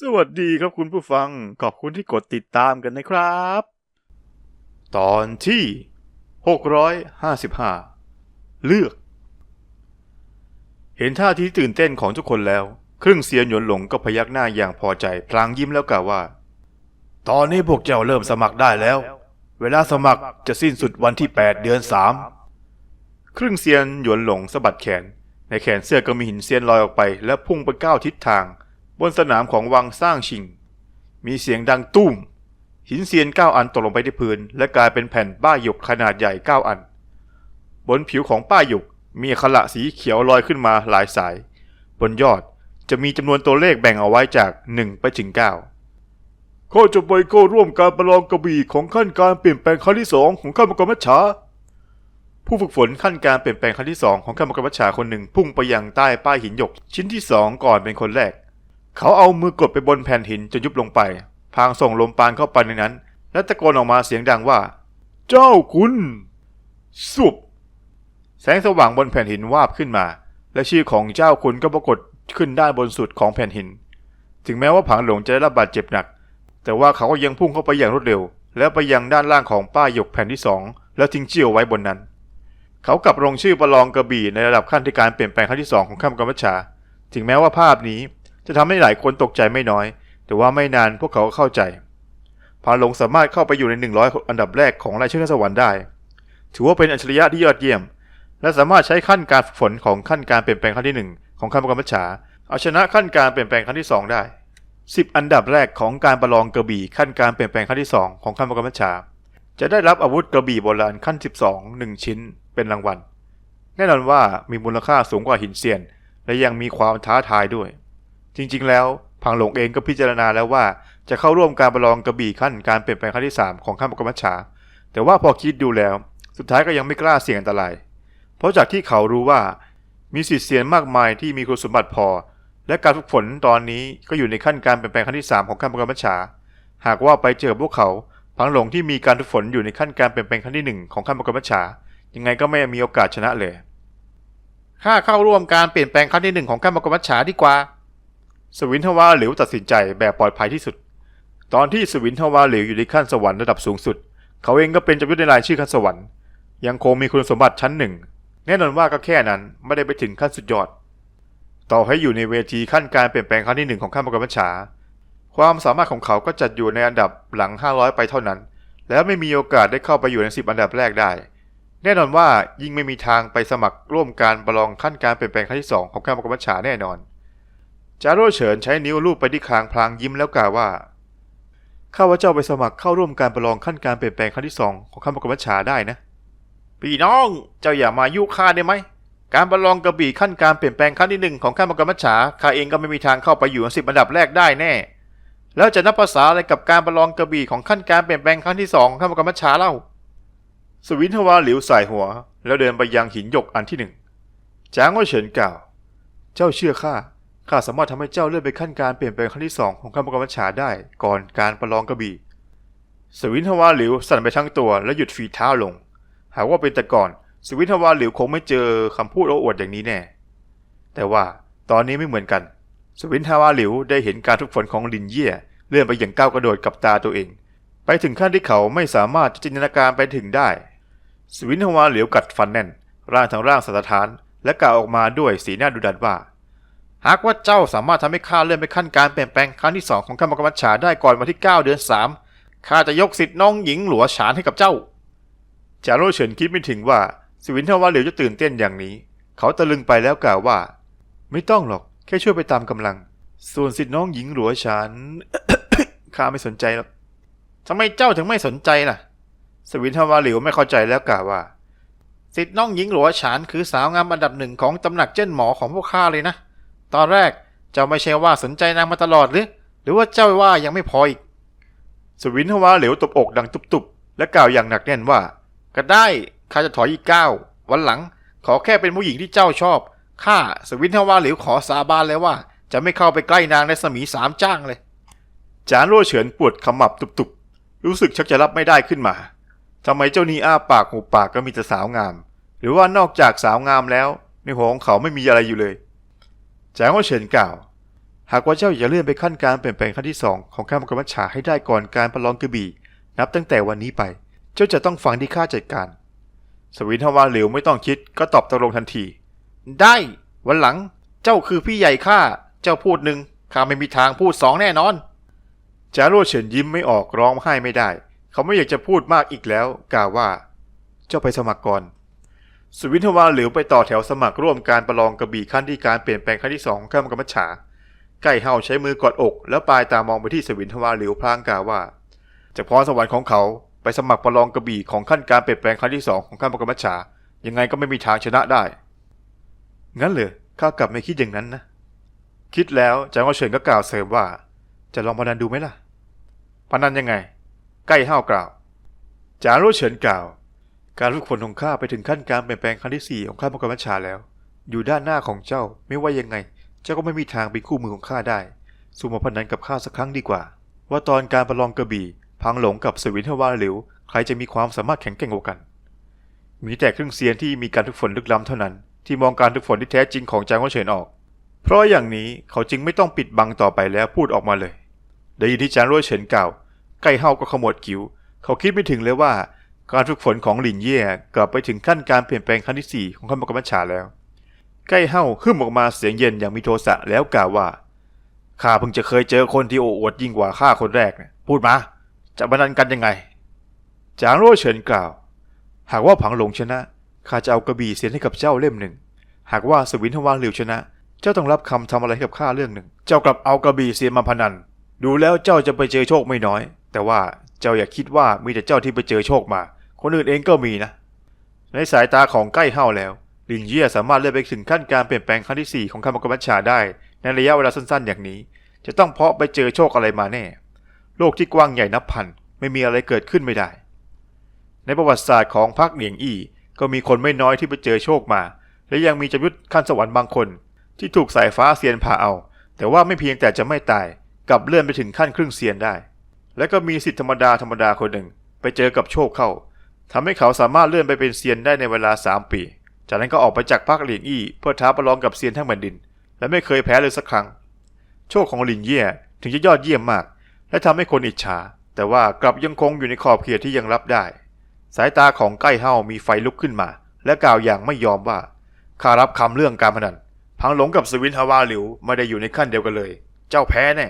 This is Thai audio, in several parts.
สวัสดีครับคุณผู้ฟัง ขอบคุณที่กดติดตามกันนะครับ ตอนที่ 655 เลือก เห็นท่าทีตื่นเต้นของทุกคนแล้ว ครึ่งเซียนหยวนหลงก็พยักหน้าอย่างพอใจ พลางยิ้มแล้วกล่าวว่า ตอนนี้พวกเจ้าเริ่มสมัครได้แล้ว เวลาสมัครจะสิ้นสุดวันที่ 8 เดือน 3 ครึ่งเซียนหยวนหลงสะบัดแขน ในแขนเสื้อก็มีหินเซียนลอยออกไป และพุ่งไปเก้าทิศทาง บนสนามของวังสร้างชิง มีเสียงดังตุ้ม หินเซียนเก้าอันตกลงไปที่พื้น และกลายเป็นแผ่นป้ายหยกขนาดใหญ่เก้าอัน บนผิวของป้ายหยกมีขระสีเขียวลอยขึ้นมาหลายสาย บนยอดจะมีจำนวนตัวเลขแบ่งเอาไว้จาก 1 ไปถึง 9 ข้าจะไปเข้าร่วมการประลองกระบี่ของขั้นการเปลี่ยนแปลงครั้งที่สองของข้ามกรมัชชา ผู้ฝึกฝนขั้นการเปลี่ยนแปลงครั้งที่สองของข้ามกรมัชชาคนหนึ่งพุ่งไปยังใต้ป้ายหินหยก ชิ้นที่สองก่อนเป็นคนแรก เขาเอามือกดไปบนแผ่นหินจนยุบลงไป พางส่งลมปานเข้าไปในนั้น และตะโกนออกมาเสียงดังว่า เจ้าคุณ สุบ แสงสว่างบนแผ่นหินวาบขึ้นมา และชื่อของเจ้าคุณก็ปรากฏขึ้นด้านบนสุดของแผ่นหิน ถึงแม้ว่าผังหลงจะได้รับบาดเจ็บหนัก แต่ว่าเขาก็ยังพุ่งเข้าไปอย่างรวดเร็ว แล้วไปยังด้านล่างของป้ายหยกแผ่นที่สองแล้วทิ้งชื่อเอาไว้บนนั้น เขากลับลงชื่อประลองกระบี่ในระดับขั้นที่การเปลี่ยนแปลงครั้งที่สองของข้ามกรรมชา ถึงแม้ว่าภาพนี้ จะทำให้หลายคนตกใจไม่น้อย แต่ว่าไม่นานพวกเขาก็เข้าใจ พาหลงสามารถเข้าไปอยู่ใน 100 อันดับแรกของรายชื่อสวรรค์ได้ ถือว่าเป็นอัจฉริยะที่ยอดเยี่ยม และสามารถใช้ขั้นการฝึกฝนของขั้นการเปลี่ยนแปลงขั้นที่หนึ่งของข้ามกรรมชาเอาชนะขั้นการเปลี่ยนแปลงขั้นที่สองได้ 10 อันดับแรกของการประลองกระบี่ขั้นการเปลี่ยนแปลงขั้นที่ 2 ของขั้นประกำมัชชาจะได้รับอาวุธกระบี่โบราณขั้น 12 1 ชิ้น เป็นรางวัล แน่นอนว่ามีมูลค่าสูงกว่าหินเซียน และยังมีความท้าทายด้วย จริงๆ แล้วพังหลงเองก็พิจารณาแล้วว่า จะเข้าร่วมการประลองกระบี่ขั้นการเปลี่ยนแปลงขั้นที่ 3 ของขั้นประกำมัชชา แต่ว่าพอคิดดูแล้ว สุดท้ายก็ยังไม่กล้าเสี่ยงอันตราย เพราะจากที่เขารู้ว่า มีสิทธิ์เซียนมากมายที่มีคุณสมบัติพอ และการฝึกฝนตอนนี้ก็อยู่ในขั้นการเปลี่ยนแปลงขั้นที่ 3 ของขั้นประกำมัชชา หากว่าไปเจอพวกเขาพังหลงที่มีการฝึกฝนอยู่ในขั้นการเปลี่ยนแปลงขั้นที่ 1 ของขั้นประกำมัชชา ยังไงก็ไม่มีโอกาสชนะเลยข้าเข้าร่วมการเปลี่ยนแปลงครั้งที่หนึ่งของข้ามกรมัชฉาดีกว่า สวินทวาหลิวตัดสินใจแบบปลอดภัยที่สุด ตอนที่สวินทวาหลิวอยู่ในขั้นสวรรค์ระดับสูงสุด เขาเองก็เป็นจำยุทธในรายชื่อขั้นสวรรค์ ยังคงมีคุณสมบัติชั้นหนึ่ง แน่นอนว่าก็แค่นั้นไม่ได้ไปถึงขั้นสุดยอด ต่อให้อยู่ในเวทีขั้นการเปลี่ยนแปลงครั้งที่หนึ่งของขั้นประกำมัชชา ความสามารถของเขาก็จัดอยู่ในอันดับหลัง 500 ไปเท่านั้น แล้วไม่มีโอกาสได้เข้าไปอยู่ใน10อันดับแรกได้ แน่นอนว่ายิ่งไม่มีทางไปสมัครร่วมการประลองขั้นการเปลี่ยนแปลงครั้งที่2ของขั้นประกำมัชชาแน่นอน จาโร่เฉินใช้นิ้วลูบไปที่คางพลางยิ้มแล้วกล่าวว่าข้าว่าเจ้าไปสมัครเข้าร่วมการประลองขั้นการเปลี่ยนแปลงครั้งที่สองของขั้นประกำมัชชาได้นะพี่น้องเจ้าอย่ามายุข้าได้ไหมการประลองกระบี่ขั้นการเปลี่ยนแปลงครั้งที่หนึ่งของข้ามกรมัชฉาข้าเองก็ไม่มีทางเข้าไปอยู่ในสิบอันดับแรกได้แน่ แล้วจะนับภาษาอะไรกับการประลองกระบี่ของขั้นการเปลี่ยนแปลงครั้งที่สองของข้ามกรมัชฉาเล่า สวินทวาหลิวใส่หัว แล้วเดินไปยังหินหยกอันที่หนึ่งจางว่าเฉินกล่าว เจ้าเชื่อข้า ข้าสามารถทำให้เจ้าเลื่อนไปขั้นการเปลี่ยนแปลงครั้งที่สองของขั้นประกำมัชชาได้ ก่อนการประลองกระบี่ สวินทวาหลิวสั่นไปทั้งตัวและหยุดฝีเท้าลง หากว่าเป็นแต่ก่อน สวินทวาหลิวคงไม่เจอคำพูดโอ้อวดอย่างนี้แน่ แต่ว่าตอนนี้ไม่เหมือนกัน สวินทวาหลิวได้เห็นการฝึกฝนของลินเย่เลื่อนไปอย่างก้าวกระโดดกับตาตัวเอง ไปถึงขั้นที่เขาไม่สามารถจินตนาการไปถึงได้ สวินทวาหลียวกัดฟันแน่น ร่างทั้งร่างสัตทานและกล่าวออกมาด้วยสีหน้าดุดันว่า หากว่าเจ้าสามารถทำให้ข้าเลื่อนไปขั้นการเปลี่ยนแปลงครั้งที่สองของข้ามกรรมัชฉาได้ก่อนวันที่ 9 เดือน 3 ข้าจะยกสิทธิ์น้องหญิงหลัวฉานให้กับเจ้า จาโร่เฉินคิดไม่ถึงว่าสวินทวาเหลียวจะตื่นเต้นอย่างนี้ เขาตะลึงไปแล้วกล่าวว่า ไม่ต้องหรอกแค่ช่วยไปตามกำลัง ส่วนสิทธิ์น้องหญิงหลัวฉันข้าไม่สนใจหรอกทำไมเจ้าถึงไม่สนใจล่ะ สวินทวาเหลียวไม่เข้าใจแล้วกล่าวว่าสิทธิ์น้องหญิงหลัวฉานคือสาวงามอันดับหนึ่งของตำหนักเจ้นหมอของพวกข้าเลยนะ ตอนแรกเจ้าไม่ใช่ว่าสนใจนางมาตลอดหรือ หรือว่าเจ้าว่ายังไม่พออีก สวินทวาเหลวตบอกดังตุบๆ และกล่าวอย่างหนักแน่นว่า ก็ได้ข้าจะถอยอีกก้าววันหลัง ขอแค่เป็นผู้หญิงที่เจ้าชอบข้าสวินทวาเหลวขอสาบานเลยว่า จะไม่เข้าไปใกล้นางในสมีสามจ้างเลย จานโร่วเฉินปวดขมับตุบๆ รู้สึกชักจะรับไม่ได้ขึ้นมาทำไมเจ้านี่อ้าปากหูปากก็มีแต่สาวงาม หรือว่านอกจากสาวงามแล้ว ในหัวของเขาไม่มีอะไรอยู่เลย จางว่าเฉินกล่าว หากว่าเจ้าอยากเลื่อนไปขั้นการเปลี่ยนแปลงขั้นที่สองของข้ามังกรมัชฉาให้ได้ก่อนการประลองกระบี่ นับตั้งแต่วันนี้ไป เจ้าจะต้องฟังที่ข้าจัดการ สวินทวาเหลวไม่ต้องคิดก็ตอบตกลงทันที ได้ วันหลัง เจ้าคือพี่ใหญ่ข้า เจ้าพูดหนึ่งข้าไม่มีทางพูดสองแน่นอนจาโร่เฉินยิ้มไม่ออกร้องไห้ไม่ได้ เขาไม่อยากจะพูดมากอีกแล้ว กล่าวว่า เจ้าไปสมัครก่อน สุวินทวาหลิวไปต่อแถวสมัครร่วมการประลองกระบี่ขั้นที่การเปลี่ยนแปลงขั้นที่สองของข้ามกรรมฉาใกล้เฮาใช้มือกอดอก แล้วปลายตามองไปที่สุวินทวาหลิวพลางกล่าวว่าจากพรสวรรค์ของเขาไปสมัครประลองกระบี่ของขั้นการเปลี่ยนแปลงขั้นที่สองของข้ามกรรมฉายังไงก็ไม่มีทางชนะได้ งั้นเหรอข้ากลับไม่คิดอย่างนั้นนะ คิดแล้วจางก็เฉินก็กล่าวเสริมว่า จะลองพนันดูไหมล่ะ พนันยังไง ใกล้ห้าวกล่าวจางรู้เฉินกล่าว การฝึกฝนของข้าไปถึงขั้นการเปลี่ยนแปลงครั้งที่สี่ของข้ามังกรบัญชาแล้ว อยู่ด้านหน้าของเจ้าไม่ว่ายังไง เจ้าก็ไม่มีทางเป็นคู่มือของข้าได้สู้มาพนันกับข้าสักครั้งดีกว่า ว่าตอนการประลองกระบี่ พังหลงกับสวินทวาหลิวใครจะมีความสามารถแข็งแกร่งกว่ากัน มีแต่เครื่องเซียนที่มีการฝึกฝนลึกล้ำเท่านั้น ที่มองการฝึกฝนที่แท้จริงของจางก็เฉินออก เพราะอย่างนี้เขาจึงไม่ต้องปิดบังต่อไปแล้วพูดออกมาเลยได้ยินที่จางรั่วเฉินกล่าวใกล้เฮาก็ขมวดคิ้ว เขาคิดไม่ถึงเลยว่า การฝึกฝนของหลินเย่กลับไปถึงขั้นการเปลี่ยนแปลงขั้นที่สี่ของขั้นบังคับบัญชาแล้ว ใกล้เฮาฮึ่มออกมาเสียงเย็นอย่างมีโทสะแล้วกล่าวว่าข้าเพิ่งจะเคยเจอคนที่โอ้อวดยิ่งกว่าข้าคนแรกนะพูดมา จะบันันกันยังไง จางรั่วเฉินกล่าว หากว่าผังหลงชนะข้าจะเอากระบี่เสียนให้กับเจ้าเล่มหนึ่ง หากว่าสวินทวางหลิวชนะ เจ้าต้องรับคำทำอะไรให้กับข้าเรื่องหนึ่ง เจ้ากลับเอากระบี่เสียนมาพนัน ดูแล้วเจ้าจะไปเจอโชคไม่น้อย แต่ว่าเจ้าอย่าคิดว่ามีแต่เจ้าที่ไปเจอโชคมา คนอื่นเองก็มีนะ ในสายตาของใกล้เฮาแล้ว ลินเยี่ยสามารถเลื่อนไปถึงขั้นการเปลี่ยนแปลงขั้นที่ 4 ของคำบังคับบัญชาได้ ในระยะเวลาสั้นๆ อย่างนี้ จะต้องเพาะไปเจอโชคอะไรมาแน่ โลกที่กว้างใหญ่นับพันไม่มีอะไรเกิดขึ้นไม่ได้ ในประวัติศาสตร์ของพรรคเหนียงอี้ก็มีคนไม่น้อยที่ไปเจอโชคมา และยังมีจำยุทธขั้นสวรรค์บางคน ที่ถูกสายฟ้าเซียนผ่าเอา แต่ว่าไม่เพียงแต่จะไม่ตายกลับเลื่อนไปถึงขั้นครึ่งเซียนได้ และก็มีสิทธิธรรมดาธรรมดาคนหนึ่ง ไปเจอกับโชคเข้า ทำให้เขาสามารถเลื่อนไปเป็นเซียนได้ในเวลา 3 ปี จากนั้นก็ออกไปจากพรรคเหลียงอี้เพื่อท้าประลองกับเซียนทั้งแผ่นดิน และไม่เคยแพ้เลยสักครั้ง โชคของหลินเย่ถึงจะยอดเยี่ยมมาก และทำให้คนอิจฉา แต่ว่ากลับยังคงอยู่ในขอบเขตที่ยังรับได้ สายตาของใกล้เฮามีไฟลุกขึ้นมา และกล่าวอย่างไม่ยอมว่าข้ารับคำเรื่องการพนันพังหลงกับสวินฮาวาหลิวไม่ได้อยู่ในขั้นเดียวกันเลย เจ้าแพ้แน่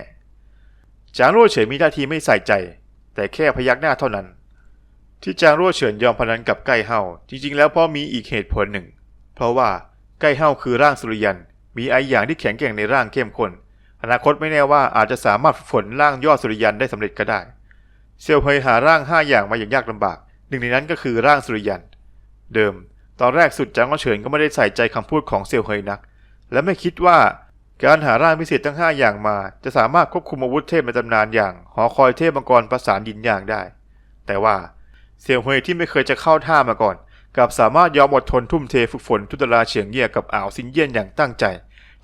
จางรั่วเฉินมีท่าทีไม่ใส่ใจ แต่แค่พยักหน้าเท่านั้น ที่จางรั่วเฉินยอมพนันกับใกล้เฮาจริงๆ แล้วพราะมีอีกเหตุผลหนึ่ง เพราะว่าใกล้เฮาคือร่างสุริยัน มีไออย่างที่แข็งแกร่งในร่างเข้มข้นอนาคตไม่แน่ว่าอาจจะสามารถฝนร่างยอดสุริยันได้สำเร็จก็ได้เซียวเฮยหาร่างห้าอย่างมาอย่างยากลำบาก หนึ่งในนั้นก็คือร่างสุริยัน เดิม ตอนแรกสุดจางก็เฉินก็ไม่ได้ใส่ใจคำพูดของเซียวเฮยนัก และไม่คิดว่าการหาร่างพิเศษทั้ง 5 อย่างมา จะสามารถควบคุมอาวุธเทพในตำนานอย่าง หอคอยเทพมังกรประสานยินอย่างได้ แต่ว่า เซียวเฮยที่ไม่เคยจะเข้าท่ามาก่อนกับสามารถยอมอดทนทุ่มเทฝึกฝนทุตลาเฉียงเยี่ยกับอ่าวซินเยี่ยนอย่างตั้งใจ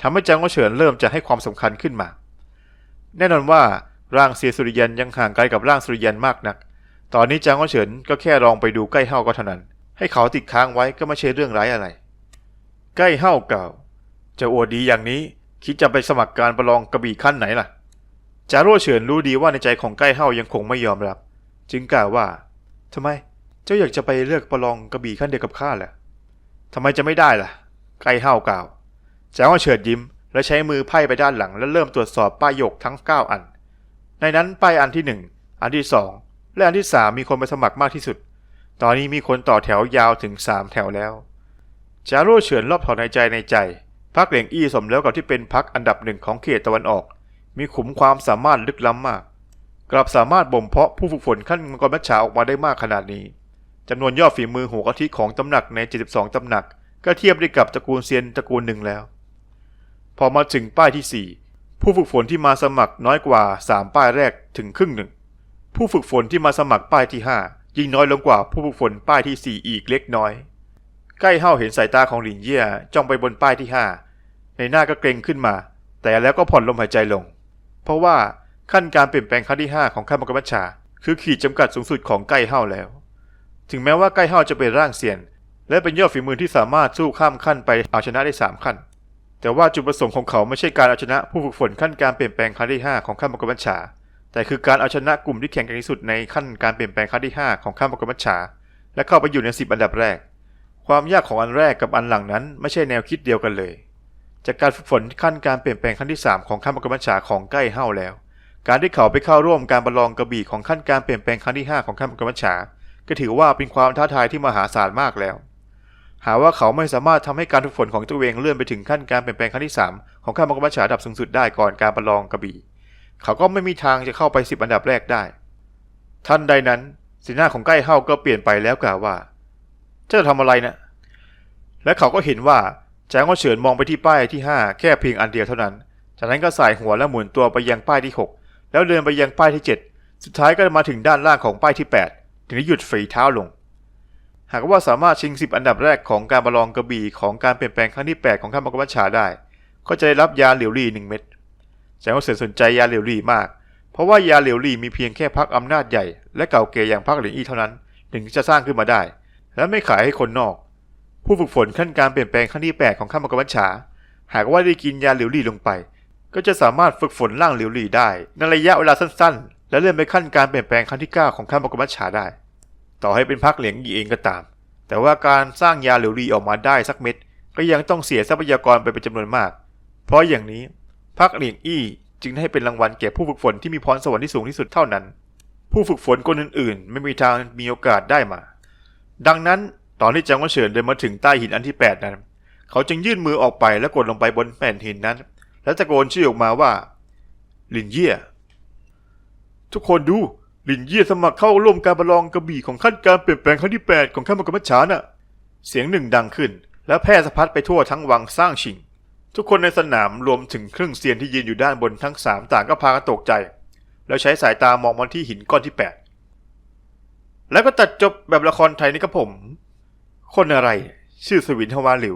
ทำให้จางก็เฉินเริ่มจะให้ความสำคัญขึ้นมา แน่นอนว่าร่างเซียสุริยันยังห่างไกลกับร่างสุริยันมากนัก ตอนนี้จางก็เฉินก็แค่ลองไปดูใกล้เฮาก็เท่านั้น ให้เขาติดค้างไว้ก็ไม่ใช่เรื่องร้ายอะไร ใกล้เฮาเก่าจะอวดดีอย่างนี้คิดจะไปสมัครการประลองกระบี่ขั้นไหนล่ะ จาโร่เฉินรู้ดีว่าในใจของใกล้เฮายังคงไม่ยอมรับ จึงกล่าวว่า ทำไม เจ้าอยากจะไปเลือกประลองกระบี่ขั้นเดียวกับข้าแหละทำไมจะไม่ได้ล่ะใกล้เฮากล่าวจางว่าเฉิดยิ้ม และใช้มือไพ่ไปด้านหลัง และเริ่มตรวจสอบป้ายหยกทั้ง 9 อัน ในนั้นป้ายอันที่ 1 อันที่ 2 และอันที่ 3 มีคนไปสมัครมากที่สุด ตอนนี้มีคนต่อแถวยาวถึง 3 แถวแล้วจาโร่เฉินรอบถอนหายใจในใจ พักเหลียงอี้สมแล้วกับที่เป็นพักอันดับหนึ่งของเขตตะวันออก มีขุมความสามารถลึกล้ำมาก กลับสามารถบ่มเพาะผู้ฝึกฝนขั้นมังกรมัชฉาออกมาได้มากขนาดนี้จำนวนยอดฝีมือหัวกะทิของตำหนักใน 72 ตำหนัก ก็เทียบได้กับตระกูลเซียนตระกูลหนึ่งแล้ว พอมาถึงป้ายที่ 4 ผู้ฝึกฝนที่มาสมัครน้อยกว่า 3 ป้ายแรกถึงครึ่งหนึ่ง ผู้ฝึกฝนที่มาสมัครป้ายที่ 5 ยิ่งน้อยลงกว่าผู้ฝึกฝนป้ายที่ 4 อีกเล็กน้อย ใกล้เฮาเห็นสายตาของหลินเย่จ้องไปบนป้ายที่ 5 ในหน้าก็เกรงขึ้นมา แต่แล้วก็ผ่อนลมหายใจลง เพราะว่า ขั้นการเปลี่ยนแปลงขั้นที่ 5 ของขั้นมังกรบัญชา คือขีดจำกัดสูงสุดของใกล้เฮาแล้ว ถึงแม้ว่าใกล้เฮาจะเป็นร่างเซียน และเป็นยอดฝีมือที่สามารถสู้ข้ามขั้นไปเอาชนะได้ 3 ขั้น แต่ว่าจุดประสงค์ของเขาไม่ใช่การเอาชนะผู้ฝึกฝนขั้นการเปลี่ยนแปลงครั้งที่ 5 ของขั้นบังคับบัญชา แต่คือการเอาชนะกลุ่มที่แข่งกันที่สุดในขั้นการเปลี่ยนแปลงครั้งที่ 5 ของขั้นบังคับบัญชา และเข้าไปอยู่ใน 10 อันดับแรก ความยากของอันแรกกับอันหลังนั้น ไม่ใช่แนวคิดเดียวกันเลย จากการฝึกฝนขั้นการเปลี่ยนแปลงขั้นที่ 3 ของขั้นบังคับบัญชาของใกล้เฮ้าแล้ว การที่เขาไปเข้าร่วมการประลองกระบี่ของขั้นการเปลี่ยนแปลงครั้งที่ 5 ของขั้นบังคับบัญชาก็ถือว่าเป็นความท้าทายที่มหาศาลมากแล้ว หาว่าเขาไม่สามารถทำให้การฝึกฝนของตัวเองเลื่อนไปถึงขั้นการเปลี่ยนแปลงขั้นที่ 3 ของขั้นบังคับบัญชาดับสูงสุดได้ก่อนการประลองกระบี่ เขาก็ไม่มีทางจะเข้าไป 10 อันดับแรกได้ท่านใดนั้นสีหน้าของใกล้เฮ้าก็เปลี่ยนไปแล้วกล่าวว่าจะทำอะไรนะและเขาก็เห็นว่าแจางก็เฉินมองไปที่ป้ายที่ 5 แค่เพียงอันเดียวเท่านั้น จากนั้นก็สายหัวและหมุนตัวไปยังป้ายที่ 6 แล้วเดินไปยังป้ายที่ 7 สุดท้ายก็มาถึงด้านล่างของป้ายที่ 8 ถึงได้หยุดฝีเท้าลง หากว่าสามารถชิง 10 อันดับแรกของการประลองกระบี่ของการเปลี่ยนแปลงครั้งที่ 8 ของขั้นบังคับบัญชาได้ ก็จะได้รับยาเหลียวลี่หนึ่งเม็ดแจางก็เฉินสนใจยาเหลียวลี่มาก เพราะว่ายาเหลียวลี่มีเพียงแค่พักอำนาจใหญ่ และเก่าเกยอย่างพักเหลียงอี้เท่านั้น ถึงจะสร้างขึ้นมาได้ และไม่ขายให้คนนอก ผู้ฝึกฝนขั้นการเปลี่ยนแปลงขั้นที่ 8 ของขั้นบังคับบัญชา หากว่าได้กินยาเหลียวลี่ลงไป ก็จะสามารถฝึกฝนร่างเหลียวลี่ได้ในระยะเวลาสั้นๆ และเลื่อนไปขั้นการเปลี่ยนแปลงขั้นที่ 9 ของขั้นบังคับบัญชาได้ ต่อให้เป็นพักเหลียงอีเองก็ตาม แต่ว่าการสร้างยาเหลียวลี่ออกมาได้สักเม็ดก็ยังต้องเสียทรัพยากรไปเป็นจำนวนมาก เพราะอย่างนี้พักเหลียงอี้จึงให้เป็นรางวัลแก่ผู้ฝึกฝนที่มีพรสวรรค์ที่สูงที่สุดเท่านั้น ผู้ฝึกฝนคนอื่นๆ ไม่มีทางมีโอกาสได้มา ดังนั้นตอนที่จางวนเฉินเดินมาถึงใต้หินอันที่ 8 นั้น เขาจึงยื่นมือออกไปแล้วกดลงไปบนแผ่นหินนั้น แล้วตะโกนชื่อออกมาว่าลินเย่ทุกคนดูลินเย่สมัครเข้าร่วมการประลองกระบี่ของขั้นการเปลี่ยนแปลงครั้งที่8ของขั้นบังคับบัญชาน่ะเสียงหนึ่งดังขึ้น และแพร่สะพัดไปทั่วทั้งวังสร้างชิง ทุกคนในสนามรวมถึงเครึ่องเซียนที่ยืนอยู่ด้านบนทั้งสามต่างก็พากันตกใจ แล้วใช้สายตามองมาที่หินก้อนที่ 8 แล้วก็ตัดจบแบบละครไทยนี่ครับผม คนอะไร ชื่อสวินทวาหลิว